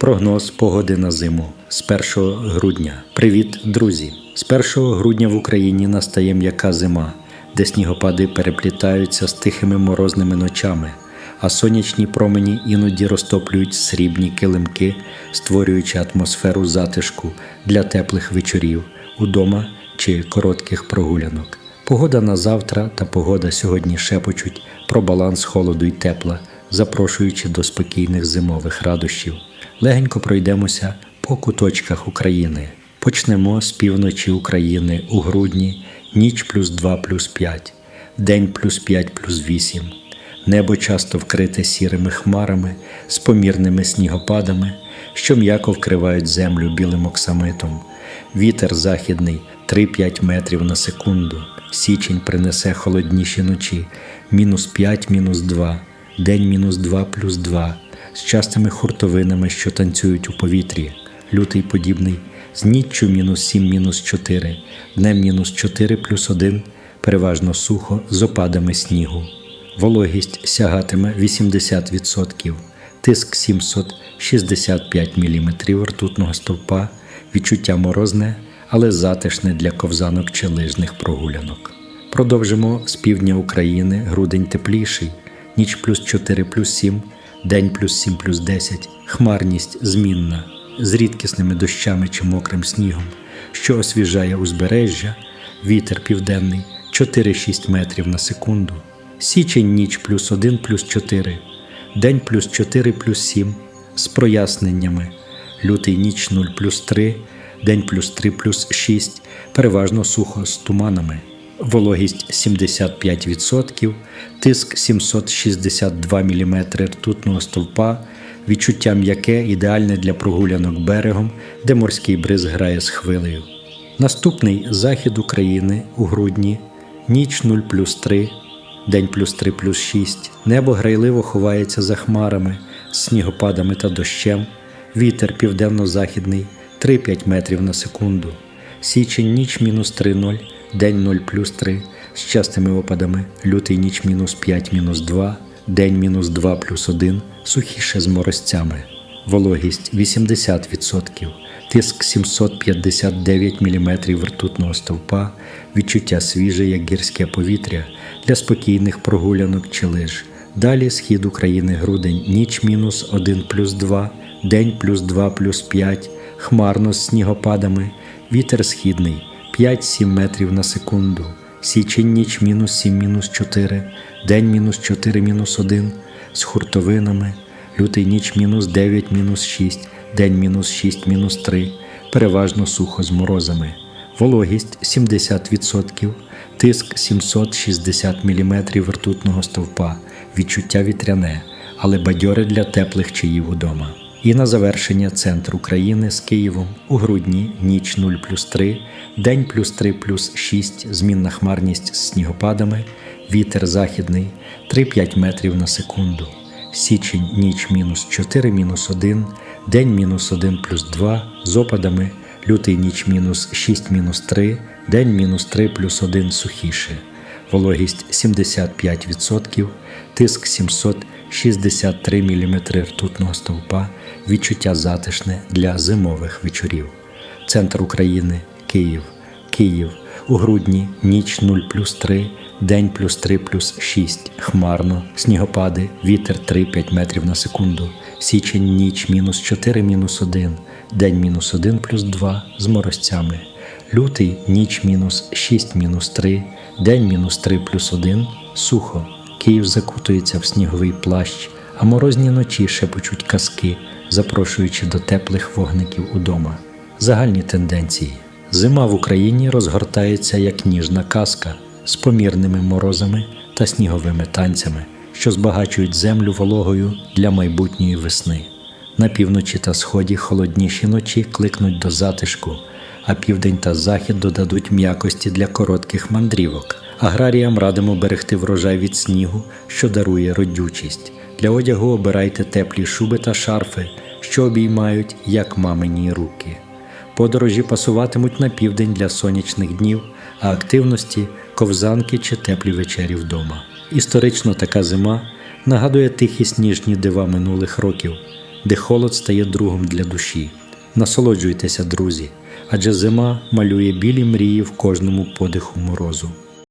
Прогноз погоди на зиму з 1 грудня. Привіт, друзі! З 1 грудня в Україні настає м'яка зима, де снігопади переплітаються з тихими морозними ночами, а сонячні промені іноді розтоплюють срібні килимки, створюючи атмосферу затишку для теплих вечорів удома чи коротких прогулянок. Погода на завтра та погода сьогодні шепочуть про баланс холоду й тепла, запрошуючи до спокійних зимових радощів. Легенько пройдемося по куточках України. Почнемо з півночі України у грудні, ніч плюс 2 плюс 5, день плюс 5 плюс 8. Небо часто вкрите сірими хмарами з помірними снігопадами, що м'яко вкривають землю білим оксамитом. Вітер західний 3-5 метрів на секунду. Січень принесе холодніші ночі, мінус 5, мінус 2, день мінус 2 плюс 2, з частими хуртовинами, що танцюють у повітрі. Лютий подібний, з ніччю мінус 7, мінус 4, днем мінус 4 плюс 1, переважно сухо з опадами снігу. Вологість сягатиме 80%, тиск 765 мм ртутного стовпа, відчуття морозне, але затишне для ковзанок чи лижних прогулянок. Продовжимо з півдня України грудень тепліший, ніч плюс 4 плюс 7, день плюс 7 плюс 10, хмарність змінна, з рідкісними дощами чи мокрим снігом, що освіжає узбережжя, вітер південний 4-6 метрів на секунду, січень ніч плюс 1 плюс 4, день плюс 4 плюс 7, з проясненнями, лютий ніч 0 плюс 3, день плюс 3 плюс 6, переважно сухо з туманами. Вологість 75%, тиск 762 мм ртутного стовпа, відчуття м'яке, ідеальне для прогулянок берегом, де морський бриз грає з хвилею. Наступний захід України у грудні, ніч 0 плюс 3, день плюс 3 плюс 6, небо грайливо ховається за хмарами, снігопадами та дощем, вітер південно-західний 3-5 метрів на секунду, січень ніч мінус 3-0, день 0 плюс 3, з частими опадами, лютий ніч мінус 5 мінус 2, день мінус 2 плюс 1, сухіше з морозцями, вологість 80%, тиск 759 мм ртутного стовпа, відчуття свіже, як гірське повітря. Для спокійних прогулянок чи лиж. Далі схід України грудень, ніч мінус 1 плюс 2, день плюс 2 плюс 5, хмарно з снігопадами, вітер східний 5-7 метрів на секунду, січень ніч мінус 7 мінус 4, день мінус 4 мінус 1, з хуртовинами, лютий ніч мінус 9 мінус 6, день мінус 6 мінус 3, переважно сухо з морозами, вологість 70%, тиск 760 мм ртутного стовпа, відчуття вітряне, але бадьоре для теплих чаїв удома. І на завершення центр України з Києвом у грудні ніч 0 плюс 3, день плюс 3 плюс 6, змінна хмарність з снігопадами, вітер західний 3-5 метрів на секунду, січень ніч мінус 4 мінус 1, день мінус 1 плюс 2 з опадами, лютий ніч мінус 6 мінус 3, день мінус 3 плюс 1 сухіше, вологість 75%, тиск 763 мм ртутного стовпа, відчуття затишне для зимових вечорів. Центр України, Київ, Київ. У грудні ніч 0 плюс 3, день плюс 3 плюс 6, хмарно, снігопади, вітер 3-5 метрів на секунду, січень ніч мінус 4 мінус 1, день мінус 1 плюс 2 з морозцями, лютий ніч мінус 6 мінус 3, день мінус 3 плюс 1, сухо. Київ закутується в сніговий плащ, а морозні ночі шепочуть казки, запрошуючи до теплих вогників удома. Загальні тенденції. Зима в Україні розгортається як ніжна казка з помірними морозами та сніговими танцями, що збагачують землю вологою для майбутньої весни. На півночі та сході холодніші ночі кликнуть до затишку, а південь та захід додадуть м'якості для коротких мандрівок. Аграріям радимо берегти врожай від снігу, що дарує родючість. Для одягу обирайте теплі шуби та шарфи, що обіймають як мамині руки. Подорожі пасуватимуть на південь для сонячних днів, а активності ковзанки чи теплі вечері вдома. Історично така зима нагадує тихі сніжні дива минулих років, де холод стає другом для душі. Насолоджуйтеся, друзі, адже зима малює білі мрії в кожному подиху морозу.